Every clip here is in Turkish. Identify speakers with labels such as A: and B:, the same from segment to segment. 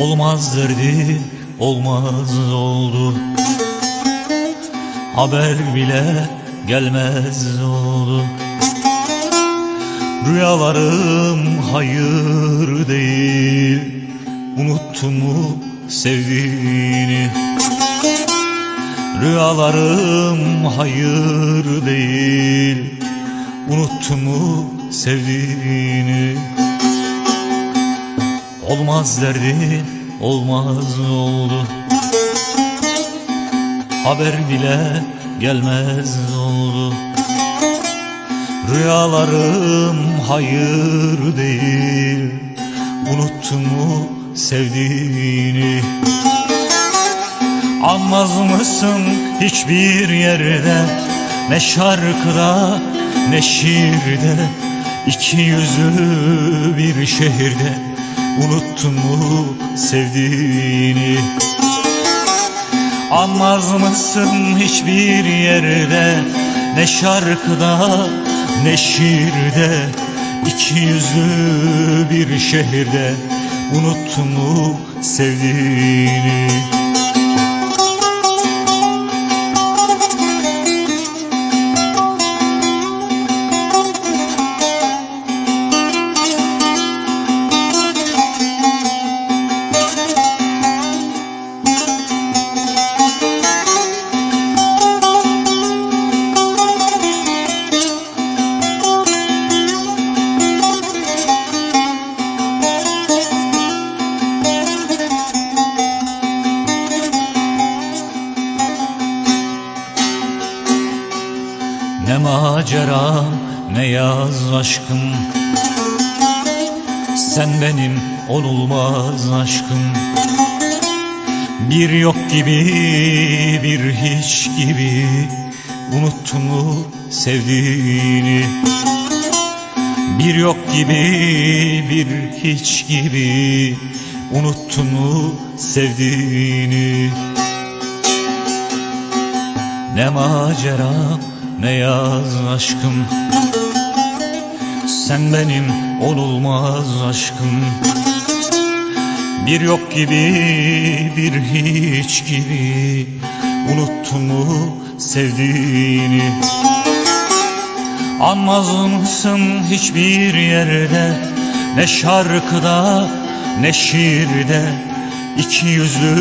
A: Olmaz derdi olmaz oldu. Haber bile gelmez oldu. Rüyalarım hayır değil. Unuttun mu sevdiğini? Rüyalarım hayır değil. Unuttun mu sevdiğini Olmaz derdi olmaz oldu. Haber bile gelmez oldu. Rüyalarım hayır değil Unuttun mu sevdiğini? Anmaz mısın hiçbir yerde? Ne şarkıda ne şiirde İki yüzlü bir şehirde Unuttun mu sevdiğini? Anmaz mısın hiçbir yerde? Ne şarkıda ne şiirde? İki yüzlü bir şehirde. Unuttun mu sevdiğini Ne macera ne yaz aşkım. Sen benim onulmaz aşkım. Bir yok gibi bir hiç gibi. Unuttun mu sevdiğini? Bir yok gibi bir hiç gibi. Unuttun mu sevdiğini? Ne macera ne yaz aşkım? Sen benim olulmaz aşkım. Bir yok gibi bir hiç gibi. Unuttun mu sevdiğini? Anmaz mısın hiçbir yerde? Ne şarkıda ne şiirde. İki yüzlü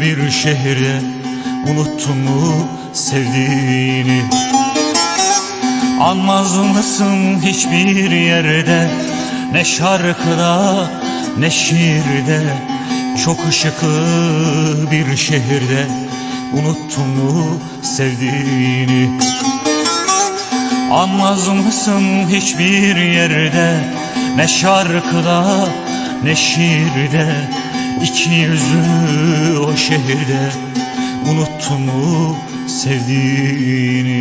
A: bir şehirde Unuttun mu sevdiğini? Anmaz mısın hiçbir yerde? Ne şarkıda ne şiirde. Çok ışıklı bir şehirde. Unuttun mu sevdiğini? Anmaz mısın hiçbir yerde? Ne şarkıda ne şiirde. İki yüzlü o şehirde Unuttun mu sevdiğini